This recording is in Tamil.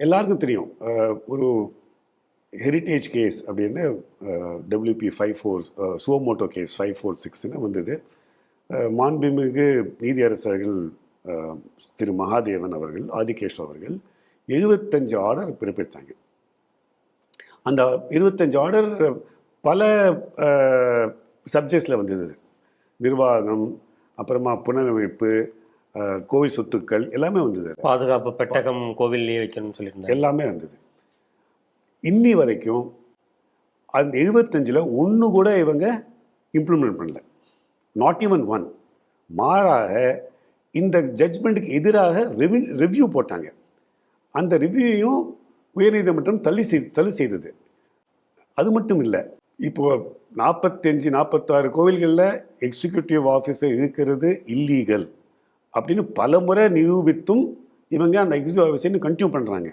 எல்லாருக்கும் தெரியும். ஒரு ஹெரிட்டேஜ் கேஸ் அப்படின்னு WB five four suo motu case five four சிக்ஸ்னு வந்தது. மாண்புமிகு நீதியரசர்கள் திரு மகாதேவன் அவர்கள் ஆதிகேஷ் அவர்கள் எழுபத்தஞ்சு ஆர்டர் பிறப்பித்தாங்க அந்த இருபத்தஞ்சு ஆர்டர் பல சப்ஜெக்ட்ஸில் வந்தது. நிர்வாகம் அப்புறமா புனரமைப்பு கோவில் சொத்துக்கள் எல்லாமே வந்தது பாதுகாப்பு பெட்டகம் கோவில்லையே வைக்கணும்னு சொல்லியிருந்தாங்க. எல்லாமே வந்தது. இன்னி வரைக்கும் அந்த எழுபத்தஞ்சில் ஒன்று கூட இவங்க இம்ப்ளிமெண்ட் பண்ணல. நாட் ஈவன் ஒன் மாறாக இந்த ஜட்ஜ்மெண்ட்டுக்கு எதிராக ரெவி ரிவ்யூ போட்டாங்க. அந்த ரிவ்யூவையும் உயர்நீதிமன்றம் தள்ளி செய் தள்ளி செய்தது. அது மட்டும் இல்லை இப்போ நாற்பத்தஞ்சு நாற்பத்தாறு கோவில்களில் எக்ஸிக்யூட்டிவ் ஆஃபீஸர் இருக்கிறது இல்லீகல் அப்படின்னு பல முறை நிரூபித்தும் இவங்க அந்த எக்ஸிக்யூட்டிவ் ஆஃபீஸர் கண்டினியூ பண்ணுறாங்க